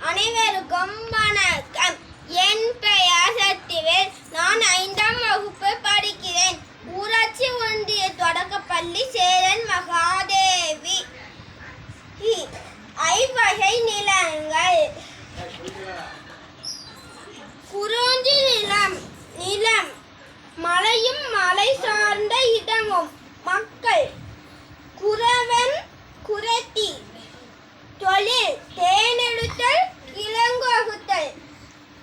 அனைவருக்கும் வணக்கம். என் பெயர் சக்திவேல். நான் ஐந்தாம் வகுப்பு படிக்கிறேன். ஊராட்சி ஒன்றிய தொடக்கப்பள்ளி சேரன் மகாதேவி. இ- ஐவகை நிலங்கள். குறிஞ்சி நிலம் நிலம். மலையும் மலை சார்ந்த இடமும். மக்கள் குறவன் குரத்தி தொழில் தேனெடுத்தல் இளங்கோகுத்தல்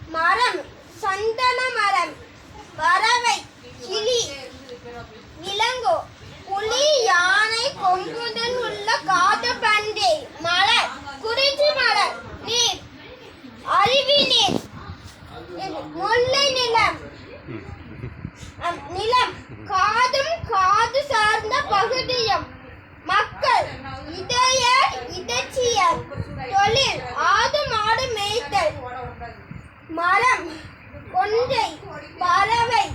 மரம் சந்தன மரம் பறவை கிளி விலங்கோ புலி யானை கொம்புடன் உள்ள காட்டு பன்றி மலர் குறிஞ்சி மலர் நீர் அருவி நீர் முல்லை நிலம் நிலம். காதும் காது சார்ந்த பகுதியும். மக்கள் இதய இதச்சியர் தொழில் ஆடு மாடு மேய்த்தல். மரம் கொன்றை பறவை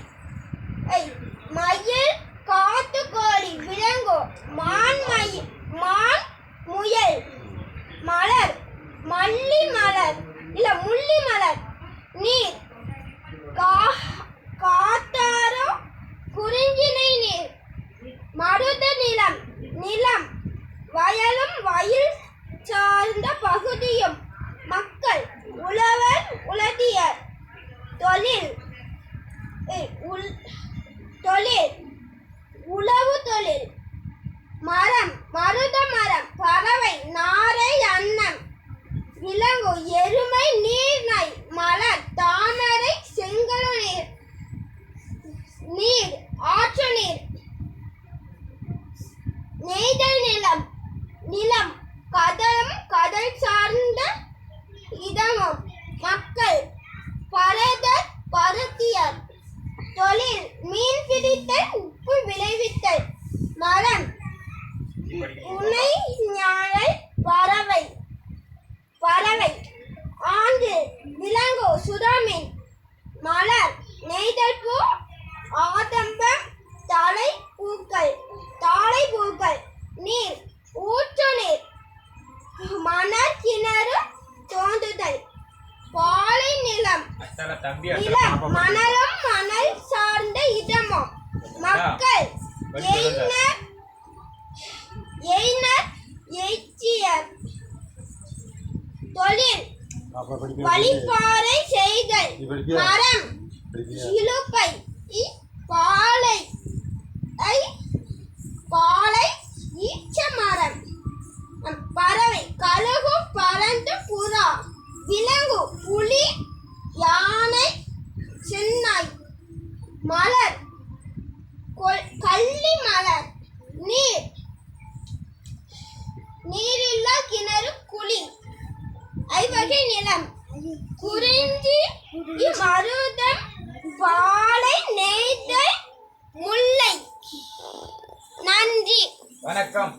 மயில் காட்டுக்கோழி விலங்கு மான் மயில் மான் முயல் மலர் மல்லி மலர் இல்ல முள்ளி மலர் நீர் கா காத்தாரோ குறிஞ்சினை நீர் மருத நிலம் நிலம் வயலும் வயல் சார்ந்த பகுதியும் மக்கள் உழவர் உலதியர் தொழில் தொழில் உழவு தொழில். மரம் மருத மரம் பறவை நாரை அன்னம். விலங்கு எருமை நீர்நாய் மலர் தாமரை செங்கல் நீர். நீர் ஆற்று நீர் நெய்தல் நிலம் நிலம். கடலும் கடல் சார்ந்த இடமும் மக்கள் பரதர் பருத்தியர். தொழில் மீன் பிடித்தல் உப்பு விளைவித்தல். மரம் உனை ஞாழல் பறவை பறவை. ஆண்டு விலங்கு சுறாமீன். மலர் நெய்தல் பூ ஆதம்பம் தலை பூக்கள் தாழை பூக்கள் நீர் ஊற்று நீர் மணல் கிணறு தோண்டுதல். பாலை நிலம். நிலம். மணலும் மணல் சார்ந்த இடமும் மக்கள் எய்னர் எய்னர் எய்ச்சியர். தொழில். வழிபாறை செய்தல்? மரம்? இழுப்பை இ- பாலை. வணக்கம்.